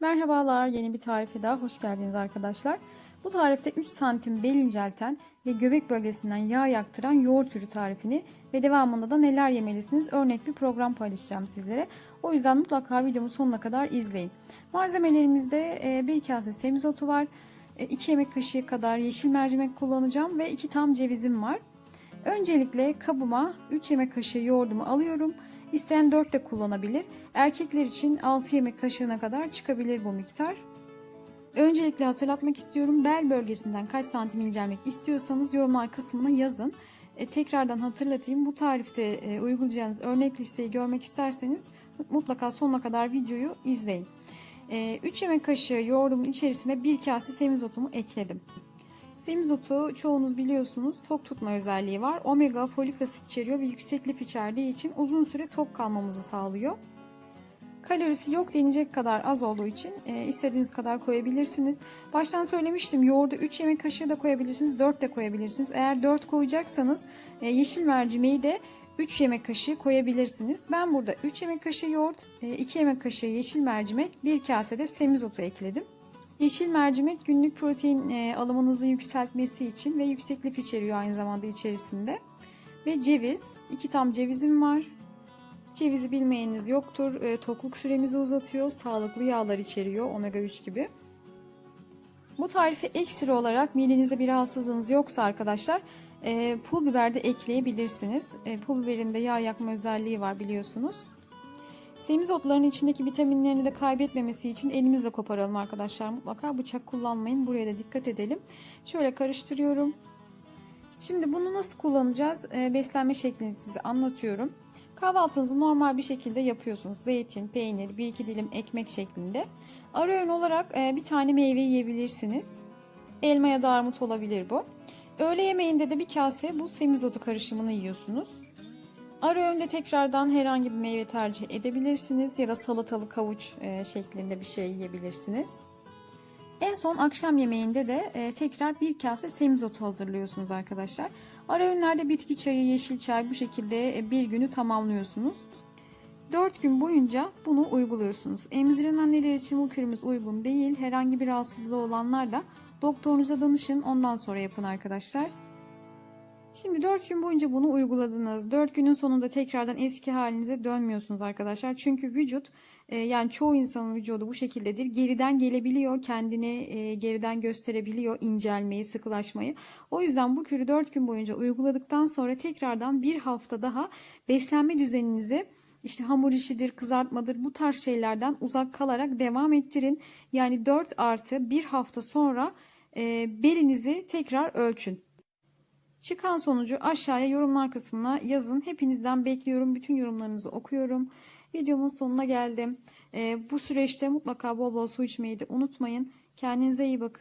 Merhabalar, yeni bir tarife daha hoş geldiniz arkadaşlar. Bu tarifte 3 santim bel incelten ve göbek bölgesinden yağ yaktıran yoğurt kürü tarifini ve devamında da neler yemelisiniz örnek bir program paylaşacağım sizlere. O yüzden mutlaka videomu sonuna kadar izleyin. Malzemelerimizde e, bir kase semizotu var, 2 yemek kaşığı kadar yeşil mercimek kullanacağım ve 2 tam cevizim var. Öncelikle kabıma 3 yemek kaşığı yoğurdumu alıyorum. İsteyen 4 de kullanabilir. Erkekler için 6 yemek kaşığına kadar çıkabilir bu miktar. Öncelikle hatırlatmak istiyorum. Bel bölgesinden kaç santim incelmek istiyorsanız yorumlar kısmına yazın. E, tekrardan hatırlatayım. Bu tarifte e, uygulayacağınız örnek listeyi görmek isterseniz mutlaka sonuna kadar videoyu izleyin. E, 3 yemek kaşığı yoğurdumun içerisine 1 kase semizotumu ekledim. Semizotu çoğunuz biliyorsunuz tok tutma özelliği var. Omega folik asit içeriyor ve yüksek lif içerdiği için uzun süre tok kalmamızı sağlıyor. Kalorisi yok denecek kadar az olduğu için e, istediğiniz kadar koyabilirsiniz. Baştan söylemiştim yoğurdu 3 yemek kaşığı da koyabilirsiniz 4 de koyabilirsiniz. Eğer 4 koyacaksanız e, yeşil mercimeği de 3 yemek kaşığı koyabilirsiniz. Ben burada 3 yemek kaşığı yoğurt, 2 yemek kaşığı yeşil mercimek, 1 kase de semizotu ekledim. Yeşil mercimek günlük protein e, alımınızı yükseltmesi için ve yüksek lif içeriyor aynı zamanda içerisinde. Ve ceviz, 2 tam cevizim var. Cevizi bilmeyeniniz yoktur. E, tokluk süremizi uzatıyor. Sağlıklı yağlar içeriyor. Omega 3 gibi. Bu tarifi ekstra olarak midenizde bir rahatsızlığınız yoksa arkadaşlar e, pul biber de ekleyebilirsiniz. E, pul biberin de yağ yakma özelliği var biliyorsunuz. Semizotların içindeki vitaminlerini de kaybetmemesi için elimizle koparalım arkadaşlar. Mutlaka bıçak kullanmayın. Buraya da dikkat edelim. Şöyle karıştırıyorum. Şimdi bunu nasıl kullanacağız? E, beslenme şeklini size anlatıyorum. Kahvaltınızı normal bir şekilde yapıyorsunuz. Zeytin, peynir, bir iki dilim ekmek şeklinde. Ara öğün olarak e, bir tane meyve yiyebilirsiniz. Elma ya da armut olabilir bu. Öğle yemeğinde de bir kase bu semizotu karışımını yiyorsunuz. Ara öğünde tekrardan herhangi bir meyve tercih edebilirsiniz ya da salatalık havuç e, şeklinde bir şey yiyebilirsiniz. En son akşam yemeğinde de e, tekrar bir kase semizotu hazırlıyorsunuz arkadaşlar. Ara öğünlerde bitki çayı, yeşil çay bu şekilde e, bir günü tamamlıyorsunuz. 4 gün boyunca bunu uyguluyorsunuz. Emziren anneler için bu kürümüz uygun değil. Herhangi bir rahatsızlığı olanlar da doktorunuza danışın ondan sonra yapın arkadaşlar. Şimdi 4 gün boyunca bunu uyguladınız. 4 günün sonunda tekrardan eski halinize dönmüyorsunuz arkadaşlar. Çünkü vücut e, yani çoğu insanın vücudu bu şekildedir. Geriden gelebiliyor, kendini e, geriden gösterebiliyor, incelmeyi, sıkılaşmayı. O yüzden bu kürü 4 gün boyunca uyguladıktan sonra tekrardan bir hafta daha beslenme düzeninizi işte hamur işidir, kızartmadır bu tarz şeylerden uzak kalarak devam ettirin. Yani 4 artı bir hafta sonra e, belinizi tekrar ölçün. Çıkan sonucu aşağıya yorumlar kısmına yazın. Hepinizden bekliyorum. Bütün yorumlarınızı okuyorum. Videomun sonuna geldim. Ee, bu süreçte mutlaka bol bol su içmeyi de unutmayın. Kendinize iyi bakın.